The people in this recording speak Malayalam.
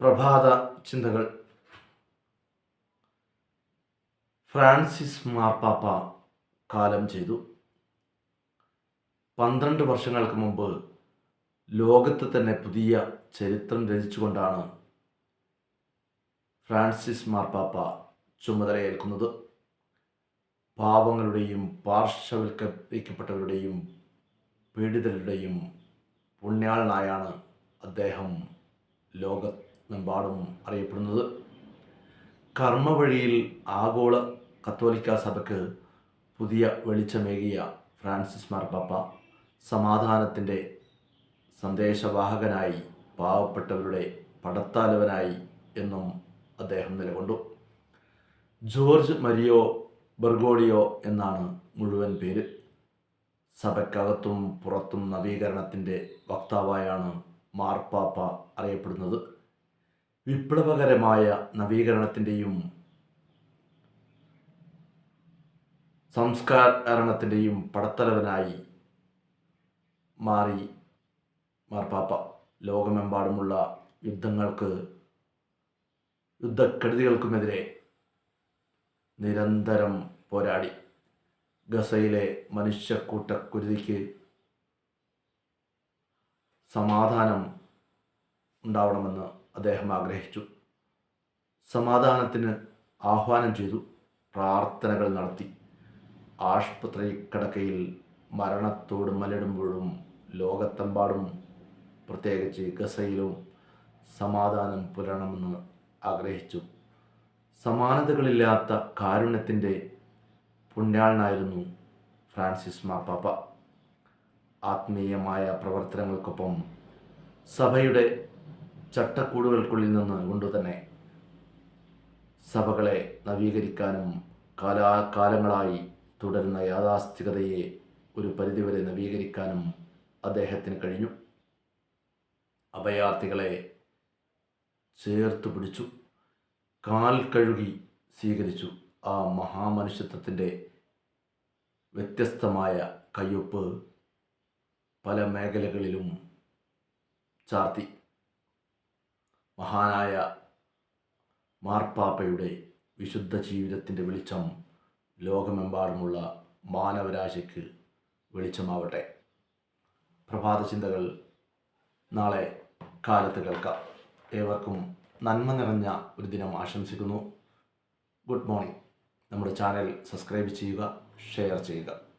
പ്രഭാത ചിന്തകൾ. ഫ്രാൻസിസ് മാർപ്പാപ്പ കാലം ചെയ്തു. പന്ത്രണ്ട് വർഷങ്ങൾക്ക് മുമ്പ് ലോകത്ത് തന്നെ പുതിയ ചരിത്രം രചിച്ചുകൊണ്ടാണ് ഫ്രാൻസിസ് മാർപ്പാപ്പ ചുമതലയേൽക്കുന്നത്. പാവങ്ങളുടെയും പാർശ്വവൽക്കരിക്കപ്പെട്ടവരുടെയും പീഡിതരുടെയും പുണ്യാളനായാണ് അദ്ദേഹം ലോകമെമ്പാടും അറിയപ്പെടുന്നത്. കർമ്മവഴിയിൽ ആഗോള കത്തോലിക്ക സഭയ്ക്ക് പുതിയ വെളിച്ചമേകിയ ഫ്രാൻസിസ് മാർപ്പാപ്പ സമാധാനത്തിന്റെ സന്ദേശവാഹകനായി പാവപ്പെട്ടവരുടെ പടത്താലവനായി എന്നും അദ്ദേഹം നിലകൊണ്ടു. ജോർജ് മരിയോ ബർഗോഡിയോ എന്നാണ് മുഴുവൻ പേര്. സഭയ്ക്കകത്തും പുറത്തും നവീകരണത്തിന്റെ വക്താവായാണ് മാർപ്പാപ്പ അറിയപ്പെടുന്നത്. വിപ്ലവകരമായ നവീകരണത്തിന്റെയും സംസ്കാരണത്തിന്റെയും പടത്തലവനായി മാറി മാർപ്പാപ്പ ലോകമെമ്പാടുമുള്ള യുദ്ധങ്ങൾക്ക് യുദ്ധക്കെടുതികൾക്കുമെതിരെ നിരന്തരം പോരാടി. ഗസയിലെ മനുഷ്യക്കൂട്ടക്കുരുതിക്ക് സമാധാനം ഉണ്ടാവണമെന്ന് അദ്ദേഹം ആഗ്രഹിച്ചു. സമാധാനത്തിന് ആഹ്വാനം ചെയ്തു. പ്രാർത്ഥനകൾ നടത്തി. ആശുപത്രി കിടക്കയിൽ മരണത്തോട് മലടുമ്പോഴും ലോകത്തെമ്പാടും പ്രത്യേകിച്ച് ഗസയിലും സമാധാനം പുലരണമെന്ന് ആഗ്രഹിച്ചു. സമാനതകളില്ലാത്ത കാരുണ്യത്തിന്റെ പുണ്യാളനായിരുന്നു ഫ്രാൻസിസ് മാപ്പാപ്പ ആത്മീയമായ പ്രവർത്തനങ്ങൾക്കൊപ്പം സഭയുടെ ചട്ടക്കൂടുകൾക്കുള്ളിൽ നിന്ന് കൊണ്ടുതന്നെ സഭകളെ നവീകരിക്കാനും കാലാകാലങ്ങളായി തുടരുന്ന യാഥാസ്ഥികതയെ ഒരു പരിധിവരെ നവീകരിക്കാനും അദ്ദേഹത്തിന് കഴിഞ്ഞു. അഭയാർത്ഥികളെ ചേർത്ത് പിടിച്ചു. കാൽ കഴുകി സ്വീകരിച്ചു. ആ മഹാമനുഷ്യത്വത്തിന്റെ വ്യത്യസ്തമായ കയ്യൊപ്പ് പല മേഖലകളിലും ചാർത്തി. മഹാനായ മാർപ്പാപ്പയുടെ വിശുദ്ധ ജീവിതത്തിന്റെ വെളിച്ചം ലോകമെമ്പാടുമുള്ള മാനവരാശിക്ക് വെളിച്ചമാവട്ടെ. പ്രഭാത ചിന്തകൾ നാളെ കാലത്ത് കേൾക്കാം. ഏവർക്കും നന്മ നിറഞ്ഞ ഒരു ദിനം ആശംസിക്കുന്നു. Good morning. നമ്മുടെ ചാനൽ സബ്സ്ക്രൈബ് ചെയ്യുക ഷെയർ ചെയ്യുക.